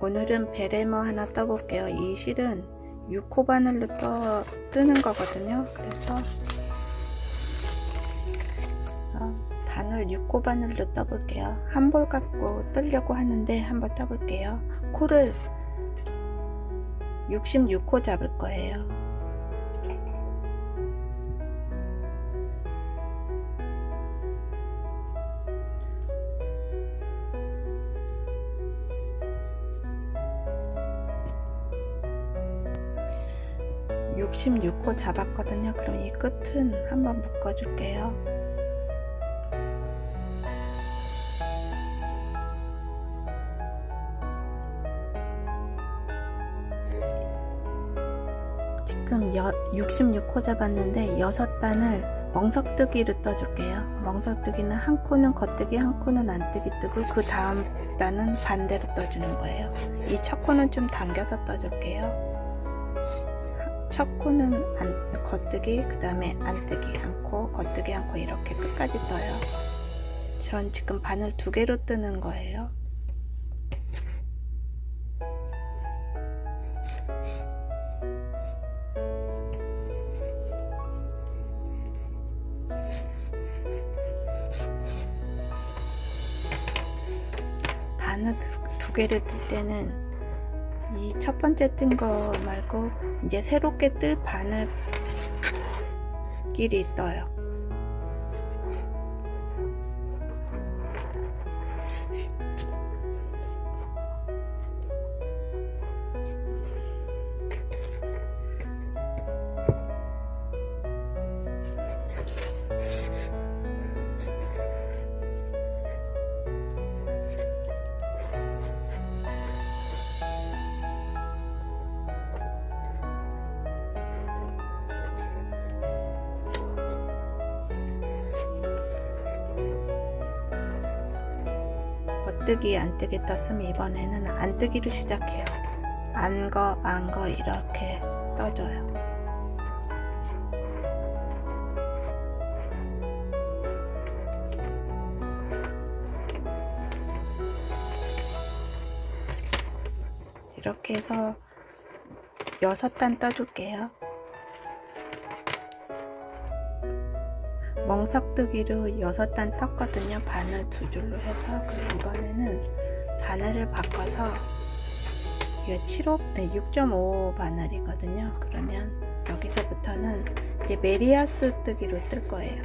오늘은 베레모 하나 떠볼게요. 이 실은 6호 바늘로 떠 뜨는 거거든요. 그래서 어, 바늘 6호 바늘로 떠볼게요. 한 볼 갖고 뜨려고 하는데 한번 떠볼게요. 코를 66호 잡을 거예요. (66호) 잡았거든요 그럼 이 끝은 한번 묶어 줄게요 지금 여, 66호 잡았는데 여섯 단을 멍석뜨기로 떠줄게요. 멍석뜨기는 한 코는 겉뜨기, 한 코는 안뜨기 뜨고 그 다음 단은 반대로 떠주는 거예요. 이 첫 코는 좀 당겨서 떠줄게요. 첫 코는 안, 겉뜨기, 그 다음에 안뜨기 한 코, 겉뜨기 한 코 이렇게 끝까지 떠요. 전 지금 바늘 두 개로 뜨는 거예요. 바늘 두, 두 개를 뜰 때는 이 첫 번째 뜬 거 말고 이제 새롭게 뜰 바늘 끼리 떠요. 뜨기 안 뜨기 떴으면 이번에는 안 뜨기로 시작해요. 안거 안거 이렇게 떠줘요. 이렇게 해서 여섯 단 떠줄게요. 멍석뜨기로 여섯 단 떴거든요. 바늘 두 줄로 해서 그리고 이번에는 바늘을 바꿔서 이게 7호, 네, 6.5 바늘이거든요. 그러면 여기서부터는 이제 메리아스 뜨기로 뜰 거예요.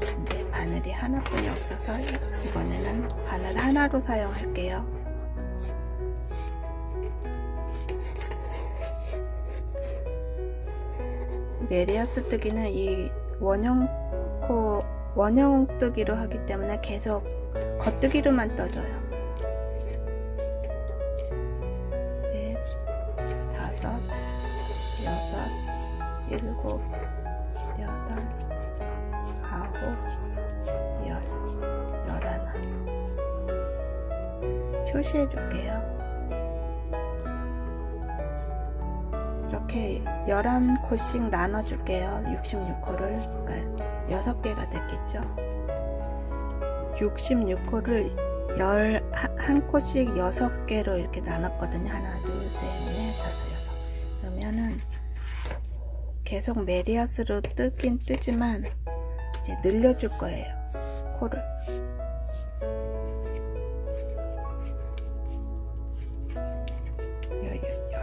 근데 바늘이 하나뿐이 없어서 이번에는 바늘 하나로 사용할게요. 메리아스 뜨기는 이 원형 코 원형 뜨기로 하기 때문에 계속 겉뜨기로만 떠줘요. 넷, 다섯, 여섯, 일곱, 여덟, 아홉, 열, 열하나. 표시해 줄게요. 이렇게 11코씩 나눠줄게요. 66코를. 그러니까 6개가 됐겠죠. 66코를 11코씩 6개로 이렇게 나눴거든요. 하나, 둘, 셋, 넷, 다섯, 여섯. 그러면은 계속 메리아스로 뜨긴 뜨지만 이제 늘려줄 거예요. 코를.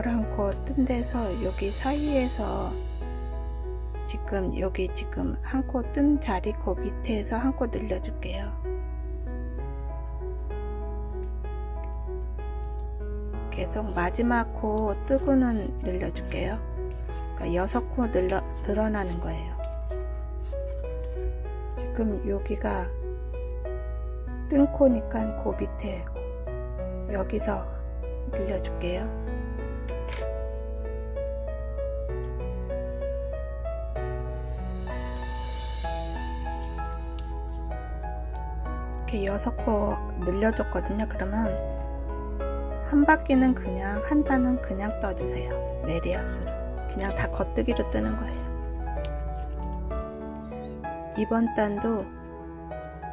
열한 코뜬 데서 여기 사이에서 지금 여기 지금 한 코 뜬 자리 코 밑에서 한 코 늘려줄게요. 계속 마지막 코 뜨고는 늘려줄게요. 그러니까 여섯 코 늘러, 늘어나는 거예요. 지금 여기가 뜬 코니까 그 밑에 여기서 늘려줄게요. 이렇게 여섯 코 늘려줬거든요. 그러면 한 바퀴는 그냥 한 단은 그냥 떠주세요. 메리아스로 그냥 다 겉뜨기로 뜨는 거예요. 이번 단도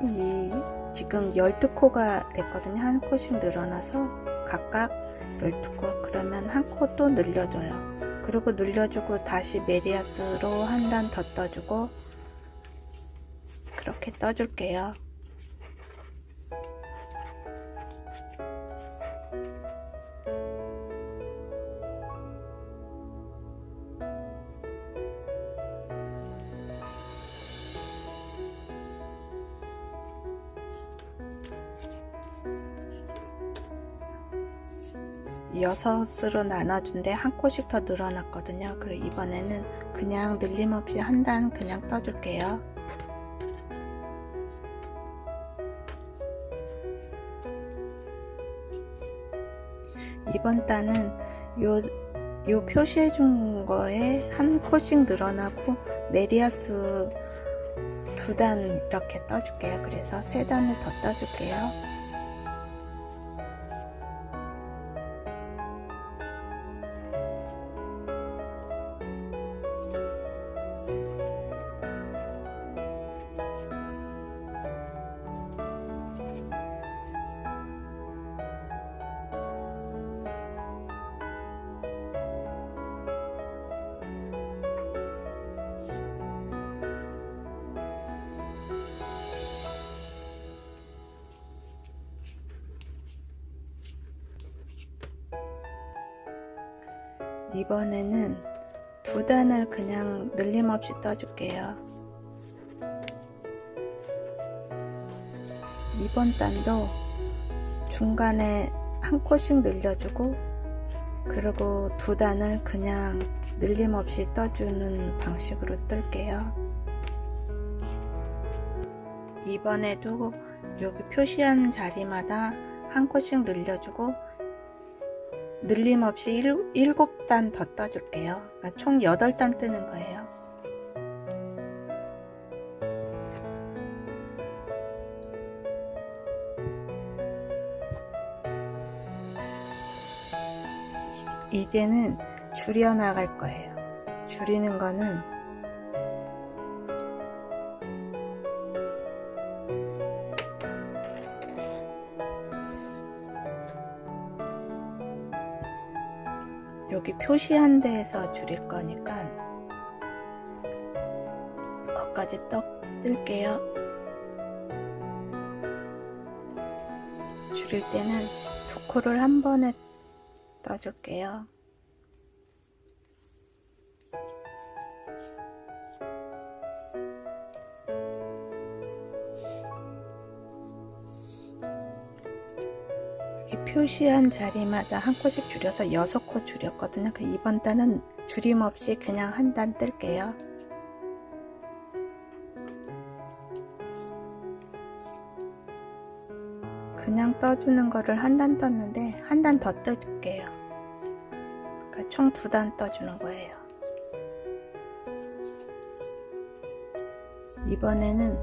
이 지금 12코가 됐거든요. 한 코씩 늘어나서 각각 12코 그러면 한 코 또 늘려줘요. 그리고 늘려주고 다시 메리아스로 한 단 더 떠주고 그렇게 떠줄게요. 여섯으로 나눠준데 한 코씩 더 늘어났거든요. 그리고 이번에는 그냥 늘림없이 한 단 그냥 떠줄게요. 이번 단은 요, 요 표시해 준 거에 한 코씩 늘어나고 메리아스 두 단 이렇게 떠줄게요. 그래서 세 단을 더 떠줄게요. 이번에는 두 단을 그냥 늘림없이 떠줄게요. 이번 단도 중간에 한 코씩 늘려주고 그리고 두 단을 그냥 늘림없이 떠주는 방식으로 뜰게요. 이번에도 여기 표시한 자리마다 한 코씩 늘려주고 늘림 없이 일, 일곱 단더 떠줄게요. 그러니까 총 여덟 단 뜨는 거예요. 이제는 줄여 나갈 거예요. 줄이는 거는 표시한 데에서 줄일 거니까 거기까지 떡 뜰게요. 줄일 때는 두 코를 한 번에 떠줄게요. 표시한 자리마다 한 코씩 줄여서 여섯 코 줄였거든요. 그 이번 단은 줄임 없이 그냥 한 단 뜰게요. 그냥 떠주는 거를 한 단 떴는데 한 단 더 떠줄게요. 그러니까 총 두 단 떠주는 거예요. 이번에는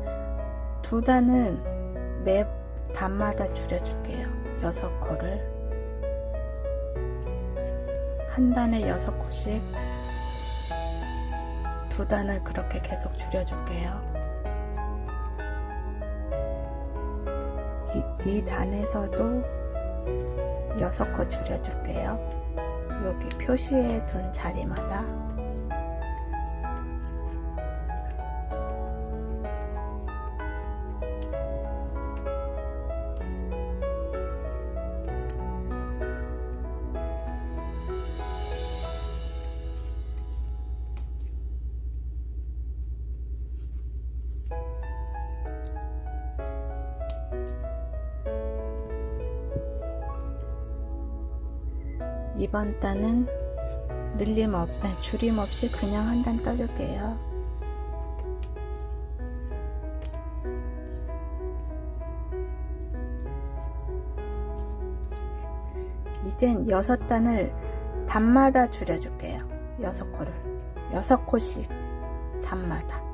두 단을 매 단마다 줄여줄게요. 여섯 코를 한 단에 여섯 코씩 두 단을 그렇게 계속 줄여줄게요. 이, 이 단에서도 여섯 코 줄여줄게요. 여기 표시해 둔 자리마다 이번 단은 늘림 없, 아니, 줄임 없이 그냥 한 단 떠줄게요. 이젠 여섯 단을 단마다 줄여줄게요. 여섯 코를. 여섯 코씩 단마다.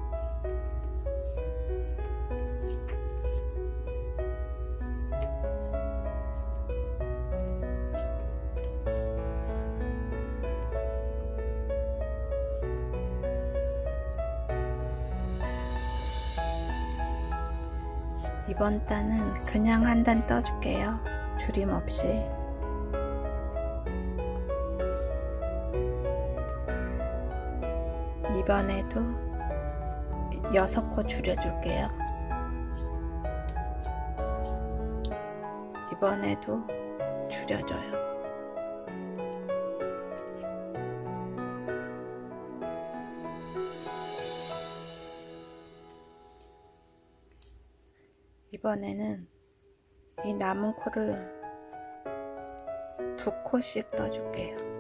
이번 단은 그냥 한 단 떠줄게요. 줄임 없이. 이번에도 여섯 코 줄여줄게요. 이번에도 줄여줘요. 이번에는 이 남은 코를 두 코씩 떠줄게요.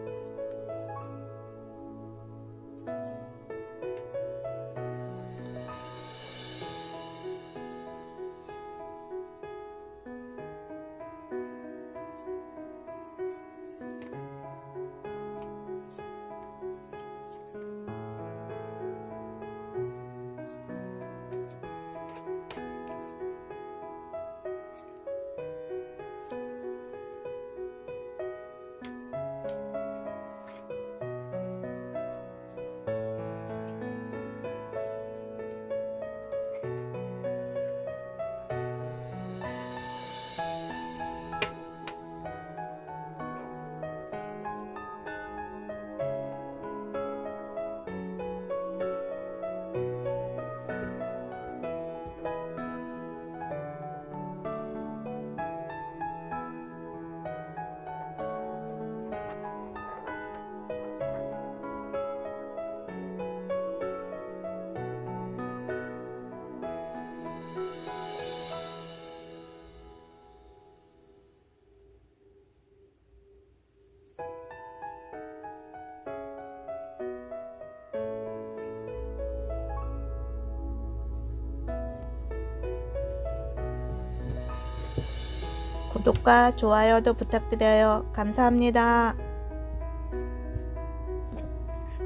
구독과 좋아요도 부탁드려요. 감사합니다.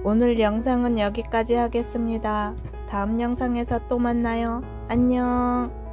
오늘 영상은 여기까지 하겠습니다. 다음 영상에서 또 만나요. 안녕.